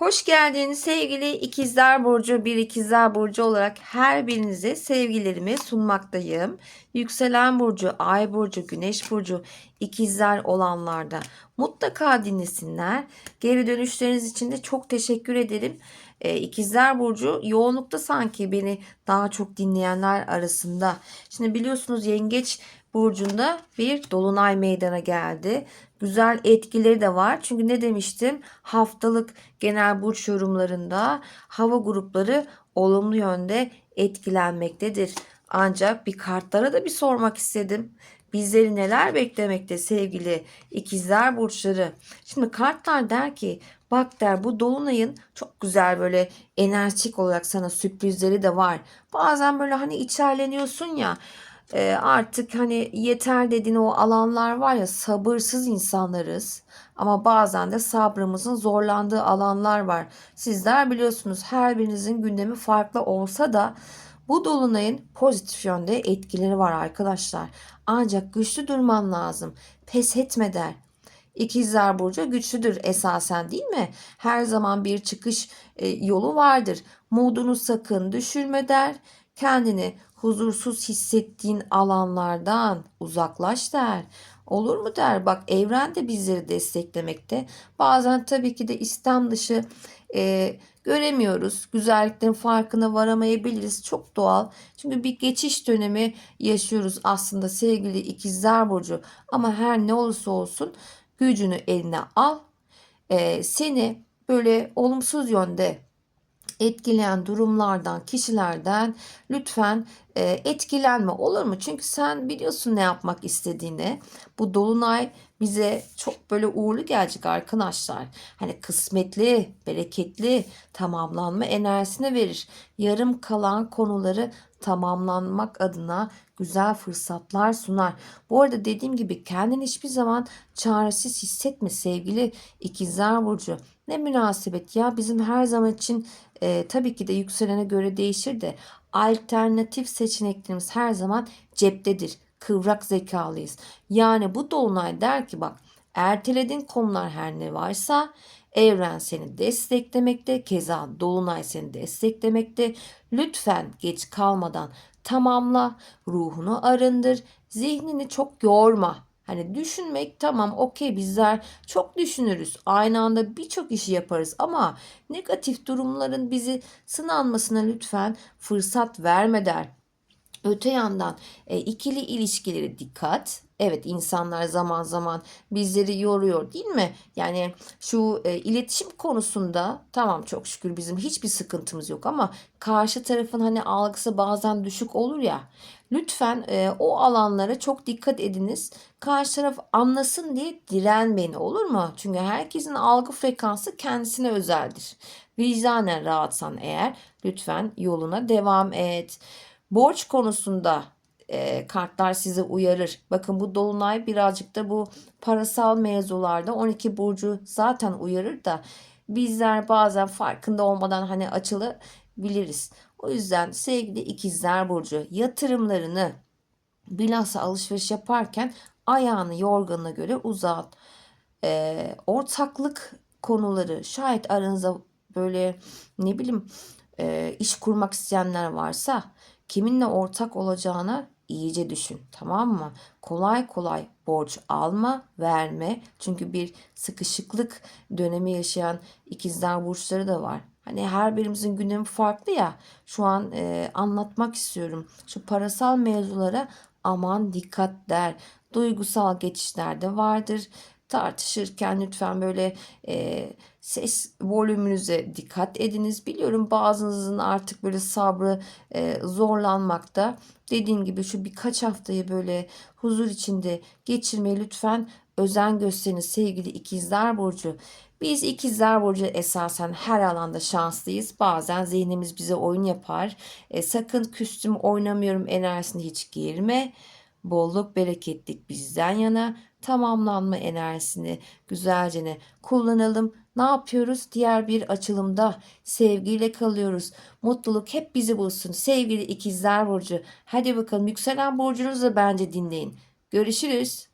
Hoş geldiniz sevgili ikizler burcu bir ikizler burcu olarak her birinize sevgilerimi sunmaktayım. Yükselen burcu, ay burcu, güneş burcu ikizler olanlarda mutlaka dinlesinler. Geri dönüşleriniz için de çok teşekkür ederim. Ee, ikizler burcu yoğunlukta sanki beni daha çok dinleyenler arasında. Şimdi biliyorsunuz yengeç burcunda bir dolunay meydana geldi. Güzel etkileri de var. Çünkü ne demiştim? Haftalık genel burç yorumlarında hava grupları olumlu yönde etkilenmektedir. Ancak bir kartlara da bir sormak istedim. Bizleri neler beklemekte sevgili ikizler burçları. Şimdi kartlar der ki bak der bu dolunayın çok güzel böyle enerjik olarak sana sürprizleri de var. Bazen böyle hani içerleniyorsun ya e, artık hani yeter dediğin o alanlar var ya sabırsız insanlarız. Ama bazen de sabrımızın zorlandığı alanlar var. Sizler biliyorsunuz her birinizin gündemi farklı olsa da bu dolunayın pozitif yönde etkileri var arkadaşlar. Ancak güçlü durman lazım. Pes etme der. İkizler Burcu güçlüdür esasen değil mi? Her zaman bir çıkış yolu vardır. Modunu sakın düşürme der. Kendini huzursuz hissettiğin alanlardan uzaklaş der. Olur mu der. Bak evren de bizleri desteklemekte. Bazen tabii ki de İslam dışı e, göremiyoruz. Güzelliklerin farkına varamayabiliriz. Çok doğal. Çünkü bir geçiş dönemi yaşıyoruz aslında sevgili ikizler burcu. Ama her ne olursa olsun gücünü eline al. E, seni böyle olumsuz yönde etkileyen durumlardan, kişilerden lütfen e, etkilenme olur mu? Çünkü sen biliyorsun ne yapmak istediğini. Bu dolunay bize çok böyle uğurlu gelecek arkadaşlar. Hani kısmetli, bereketli tamamlanma enerjisine verir. Yarım kalan konuları tamamlanmak adına güzel fırsatlar sunar. Bu arada dediğim gibi kendini hiçbir zaman çaresiz hissetme sevgili ikizler burcu. Ne münasebet ya bizim her zaman için e, tabii ki de yükselene göre değişir de alternatif seçeneklerimiz her zaman ceptedir. Kıvrak zekalıyız. Yani bu dolunay der ki bak ertelediğin konular her ne varsa evren seni desteklemekte. Keza dolunay seni desteklemekte. Lütfen geç kalmadan tamamla, ruhunu arındır, zihnini çok yorma. Hani düşünmek tamam okey bizler çok düşünürüz. Aynı anda birçok işi yaparız ama negatif durumların bizi sınanmasına lütfen fırsat verme der. Öte yandan e, ikili ilişkileri dikkat. Evet insanlar zaman zaman bizleri yoruyor değil mi? Yani şu e, iletişim konusunda tamam çok şükür bizim hiçbir sıkıntımız yok ama karşı tarafın hani algısı bazen düşük olur ya. Lütfen e, o alanlara çok dikkat ediniz. Karşı taraf anlasın diye direnmeyin olur mu? Çünkü herkesin algı frekansı kendisine özeldir. Vicdanen rahatsan eğer lütfen yoluna devam et. Borç konusunda e, kartlar sizi uyarır. Bakın bu dolunay birazcık da bu parasal mevzularda 12 burcu zaten uyarır da bizler bazen farkında olmadan hani açılabiliriz. O yüzden sevgili ikizler burcu yatırımlarını bilhassa alışveriş yaparken ayağını yorganına göre uzat. E, ortaklık konuları şayet aranızda böyle ne bileyim e, iş kurmak isteyenler varsa kiminle ortak olacağına iyice düşün tamam mı? Kolay kolay borç alma, verme. Çünkü bir sıkışıklık dönemi yaşayan ikizler burçları da var. Hani her birimizin gündemi farklı ya. Şu an e, anlatmak istiyorum. Şu parasal mevzulara aman dikkat der. Duygusal geçişler de vardır tartışırken lütfen böyle e, ses volümünüze dikkat ediniz. Biliyorum bazınızın artık böyle sabrı e, zorlanmakta. Dediğim gibi şu birkaç haftayı böyle huzur içinde geçirmeye lütfen özen gösteriniz sevgili ikizler burcu. Biz ikizler burcu esasen her alanda şanslıyız. Bazen zihnimiz bize oyun yapar. E, sakın küstüm oynamıyorum enerjisine hiç girme. Bolluk bereketlik bizden yana tamamlanma enerjisini güzelce kullanalım. Ne yapıyoruz? Diğer bir açılımda sevgiyle kalıyoruz. Mutluluk hep bizi bulsun. Sevgili ikizler burcu. Hadi bakalım yükselen burcunuzu bence dinleyin. Görüşürüz.